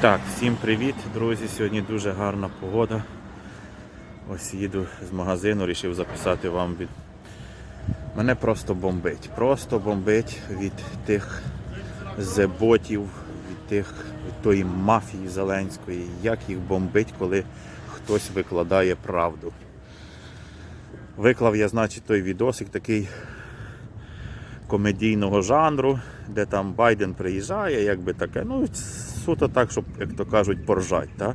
Так, всім привіт, друзі. Сьогодні дуже гарна погода. Ось їду з магазину, рішив записати вам від. Мене просто бомбить. Просто бомбить від тих зеботів, від тих від тої мафії Зеленської, як їх бомбить, коли хтось викладає правду. Виклав я, значить, той відосик такий комедійного жанру, де там Байден приїжджає, якби таке, ну суто так, щоб, як то кажуть, поржать. Та?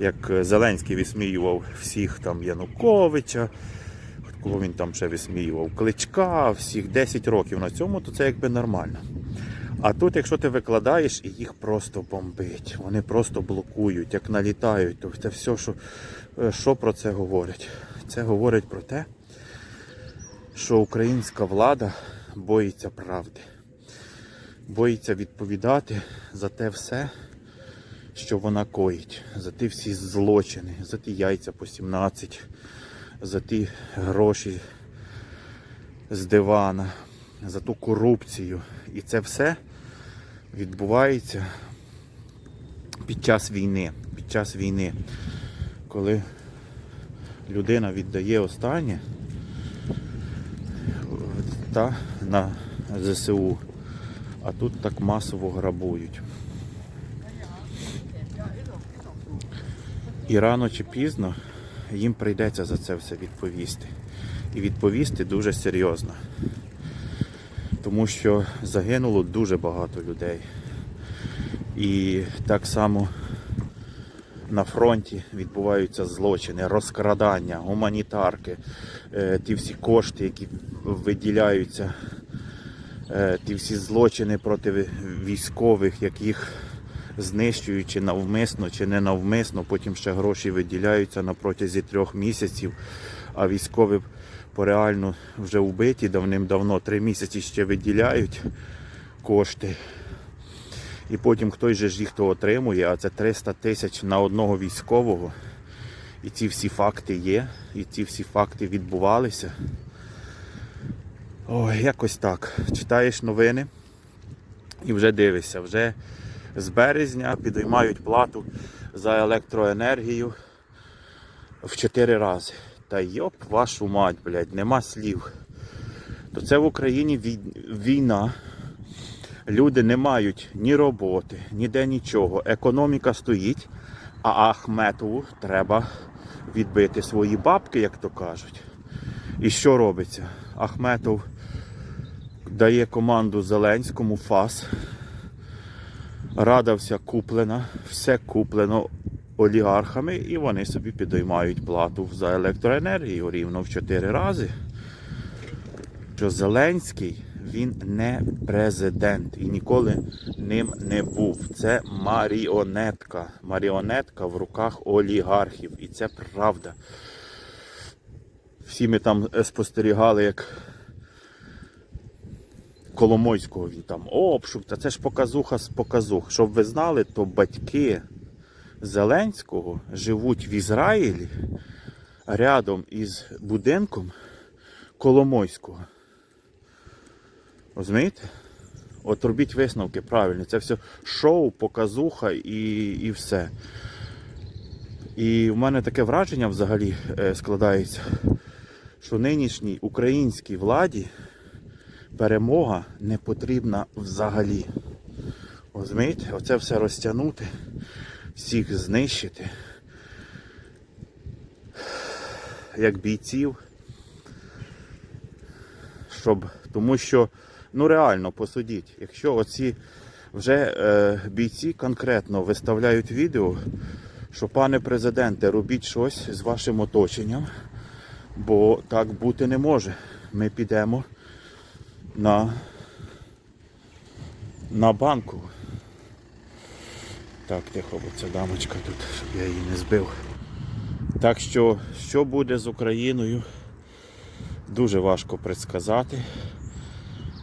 Як Зеленський висміював всіх там Януковича, кого він там ще висміював, Кличка, всіх 10 років на цьому, то це якби нормально. А тут, якщо ти викладаєш, і їх просто бомбить, вони просто блокують, як налітають, то це все, що, е, що про це говорять? Це говорить про те, що українська влада боїться правди, боїться відповідати за те все, що вона коїть, за ті всі злочини, за ті яйця по 17, за ті гроші з дивана, за ту корупцію. І це все відбувається під час війни. Під час війни, коли людина віддає останнє та на ЗСУ, а тут так масово грабують. І рано чи пізно їм прийдеться за це все відповісти. І відповісти дуже серйозно. Тому що загинуло дуже багато людей. І так само на фронті відбуваються злочини, розкрадання, гуманітарки, е, ті всі кошти, які виділяються, ті всі злочини проти військових, яких знищують чи навмисно, чи не навмисно, потім ще гроші виділяються на протязі трьох місяців, а військові по реально вже вбиті давним-давно, три місяці ще виділяють кошти. І потім хтось ж їх то отримує, а це 300 тисяч на одного військового. І ці всі факти є, і ці всі факти відбувалися. Ой, якось так. Читаєш новини і вже дивишся, вже з березня підіймають плату за електроенергію в 4 рази. Та йоп вашу мать, блядь, нема слів. То це в Україні війна. Люди не мають ні роботи, ніде нічого. Економіка стоїть, а Ахметову треба відбити свої бабки, як то кажуть. І що робиться? Ахметов дає команду Зеленському ФАС. Рада вся куплена, все куплено олігархами, і вони собі підіймають плату за електроенергію рівно в 4 рази. Що Зеленський він не президент і ніколи ним не був. Це маріонетка. Маріонетка в руках олігархів. І це правда. Всі ми там е, спостерігали, як Коломойського він там обшук, та це ж показуха з показух. Щоб ви знали, то батьки Зеленського живуть в Ізраїлі рядом із будинком Коломойського. Розумієте? От робіть висновки правильно. Це все шоу, показуха і, і все. І в мене таке враження взагалі е, складається, що нинішній українській владі перемога не потрібна взагалі. Розумієте? Оце все розтягнути, всіх знищити. Як бійців. Щоб, тому що, ну реально посудіть, якщо оці вже е, бійці конкретно виставляють відео, що пане президенте, робіть щось з вашим оточенням, бо так бути не може. Ми підемо на, на банку. Так, тихо, бо ця дамочка тут, щоб я її не збив. Так що, що буде з Україною? Дуже важко предсказати.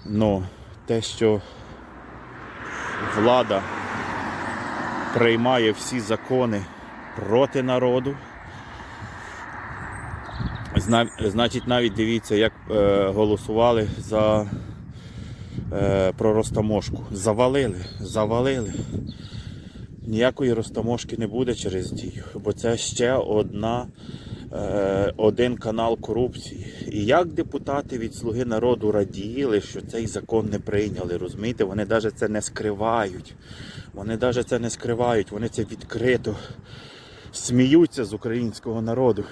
Но те, що влада приймає всі закони проти народу, значить навіть дивіться, як е, голосували за е, про Ростомошку. Завалили, завалили. ніякої розтаможки не буде через дію, бо це ще одна, е, один канал корупції. І як депутати від Слуги народу раділи, що цей закон не прийняли, розумієте, вони навіть це не скривають. Вони навіть це не скривають, вони це відкрито сміються з українського народу.